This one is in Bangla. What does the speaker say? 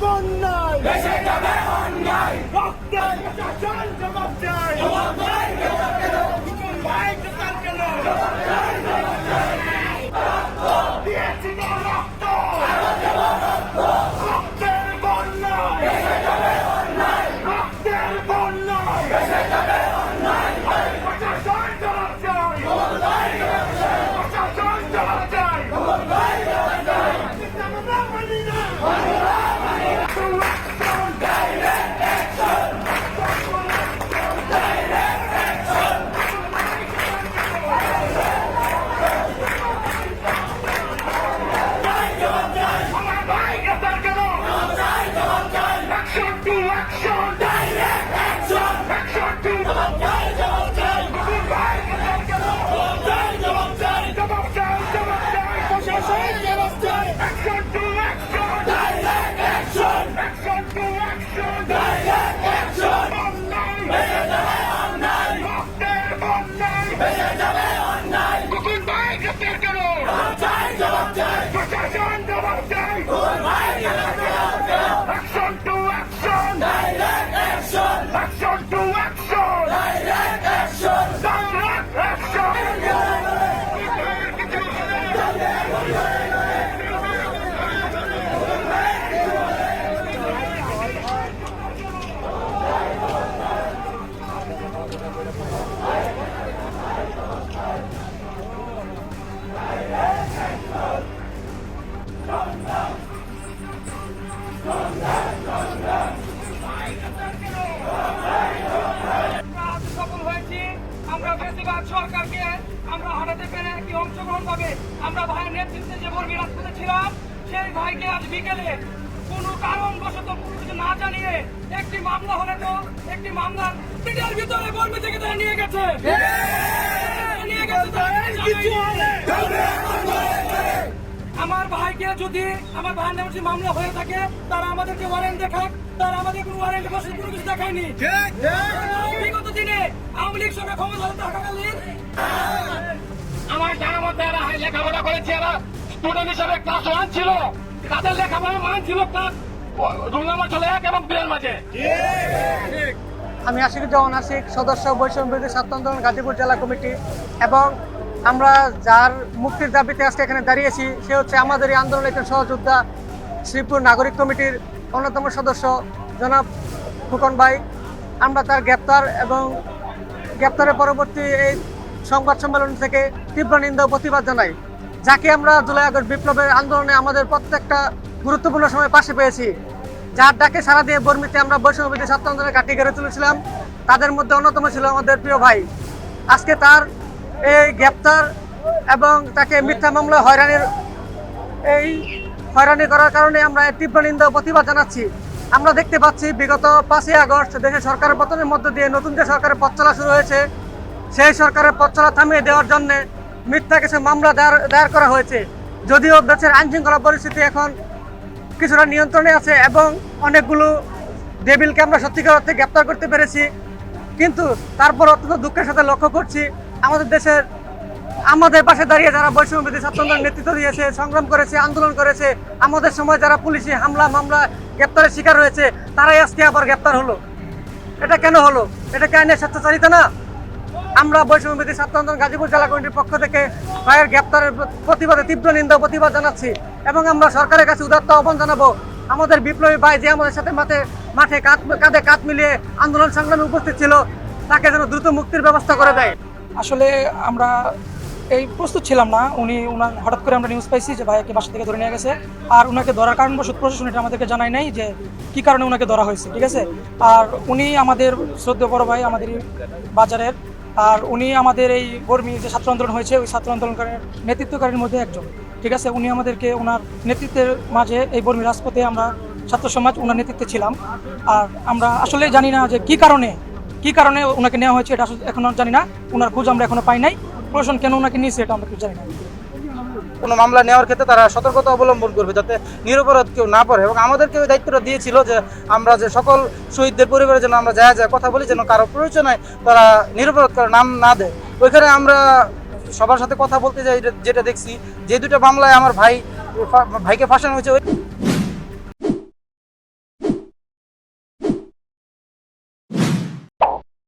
বন্যায় Election সরকারকে আমরা হারাতে পেরে একটি অংশগ্রহণ পাবে আমরা ভাইয়ের নেতৃত্বে যে বর্মী রাজপথে সেই ভাইকে আজ বিকেলে কোনো কারণবশত না জানিয়ে একটি মামলা হলে তো, একটি মামলার পিঠের ভিতরে বর্মী থেকে তারা নিয়ে গেছে। নিয়ে গেছে আমার ভাইকে যদি আমার ভাইয়ের নামে যদি মামলা হয়ে থাকে তারা আমাদেরকে ওয়ারেন্ট দেখাক তারা আমাদের কোনো ওয়ারেন্ট বসে কোনো কিছু দেখায়নি। বিগত দিনে আওয়ামী লীগ সরকার ক্ষমতা থাকাকালীন আমার জানা মতে এরা লেখাপড়া করেছে এরা স্টুডেন্ট হিসাবে ক্লাস ওয়ান ছিল। তাদের লেখাপড়া মান ছিল ক্লাস রুল নাম্বার চলে এক এবং দুয়ের মাঝে। আমি আশিকুজ্জামান আশিক, সদস্য বৈষম্য বিরোধী ছাত্র আন্দোলন, গাজীপুর জেলা কমিটি এবং আমরা যার মুক্তির দাবিতে আজকে এখানে দাঁড়িয়েছি, সে হচ্ছে আমাদের এই আন্দোলনের একজন সহযোদ্ধা শ্রীপুর নাগরিক কমিটির অন্যতম সদস্য জনাব ফুকন ভাই। আমরা তার গ্রেপ্তার এবং গ্রেপ্তারের পরবর্তী এই সংবাদ সম্মেলন থেকে তীব্র নিন্দা প্রতিবাদ জানাই। যাকে আমরা জুলাই আগস্ট বিপ্লবের আন্দোলনে আমাদের প্রত্যেকটা গুরুত্বপূর্ণ সময় পাশে পেয়েছি। যার ডাকে সারা দিয়ে বর্মিতে আমরা বৈষম্যবিধি ছাত্র কাটিয়ে গড়ে তুলেছিলাম, তাদের মধ্যে অন্যতম ছিল আমাদের প্রিয় ভাই। আজকে তার এই গ্রেপ্তার এবং তাকে মিথ্যা মামলা হয়রানির এই হয়রানি করার কারণে আমরা তীব্র নিন্দা প্রতিবাদ জানাচ্ছি। আমরা দেখতে পাচ্ছি বিগত পাঁচই আগস্ট দেশের সরকারের পতনের মধ্য দিয়ে নতুন যে সরকারের পথ চলা শুরু হয়েছে, সেই সরকারের পথ চলা থামিয়ে দেওয়ার জন্য মিথ্যা কিছু মামলা দায়ের দায়ের করা হয়েছে। যদিও দেশের আইনশৃঙ্খলা পরিস্থিতি এখন কিছুটা নিয়ন্ত্রণে আছে এবং অনেকগুলো ডেবিলকে আমরা সত্যিকার অর্থে গ্রেপ্তার করতে পেরেছি। কিন্তু তারপর অত্যন্ত দুঃখের সাথে লক্ষ্য করছি, আমাদের দেশের, আমাদের পাশে দাঁড়িয়ে যারা বৈষম্যবিধি আন্দোলন নেতৃত্ব দিয়েছে, সংগ্রাম করেছে, আন্দোলন করেছে, আমাদের সময় যারা পুলিশি হামলা, মামলা, গ্রেপ্তারের শিকার হয়েছে, তারাই আজকে আবার গ্রেপ্তার হলো। এটা কেন হলো? এটা কি আইনের স্বেচ্ছাচারিতা না? আমরা বৈষম্যবিধি ছাত্র গাজীপুর জেলা কমিটির পক্ষ থেকে ভাইয়ের গ্রেপ্তারের প্রতিবাদে তীব্র নিন্দা প্রতিবাদ জানাচ্ছি এবং আমরা সরকারের কাছে উদাত্ত আহ্বান জানাব। আমাদের বিপ্লবী ভাই যে আমাদের সাথে মাঠে মাঠে কাঁধ, কাঁধে কাঁধ মিলিয়ে আন্দোলন সংগ্রামে উপস্থিত ছিল, তাকে যেন দ্রুত মুক্তির ব্যবস্থা করে দেয়। আসলে আমরা এই প্রস্তুত ছিলাম না। উনি, উনার হঠাৎ করে আমরা নিউজ পাইছি যে ভাইকে বাসা থেকে ধরে নিয়ে গেছে। আর উনাকে ধরার কারণ কারণবশত প্রশাসন এটা আমাদেরকে জানায় নাই যে কি কারণে উনাকে ধরা হয়েছে, ঠিক আছে? আর উনি আমাদের শ্রদ্ধেয় বড় ভাই, আমাদের বাজারের আর উনি আমাদের এই বর্মী যে ছাত্র আন্দোলন হয়েছে, ওই ছাত্র আন্দোলনকারীর নেতৃত্বকারীর মধ্যে একজন। ঠিক আছে? উনি আমাদেরকে ওনার নেতৃত্বের মাঝে এই বর্মী রাজপথে আমরা ছাত্র সমাজ ওনার নেতৃত্বে ছিলাম। আর আমরা আসলে জানি না যে কি কারণে কি কারণে ওনাকে নেওয়া হয়েছে, এটা আসলে এখনও জানি না। ওনার খোঁজ আমরা এখনও পাই নাই। প্রশাসন কেন ওনাকে নিয়েছে, এটা আমরা কিছু জানি না। কোনো মামলা নেওয়ার ক্ষেত্রে তারা সতর্কতা অবলম্বন করবে যাতে নিরপরাধ কেউ না পড়ে। এবং আমাদেরকেও দায়িত্বটা দিয়েছিল যে আমরা যে সকল শহীদদের পরিবারে যেন আমরা যায় যায় কথা বলি যেন কারও প্রয়োজনে তারা নিরপরাধ কারও নাম না দেয়। ওইখানে আমরা সবার সাথে কথা বলতে যাই, যেটা দেখছি, যে দুটো মামলায় আমার ভাই, ভাইকে ফাঁসানো হয়েছে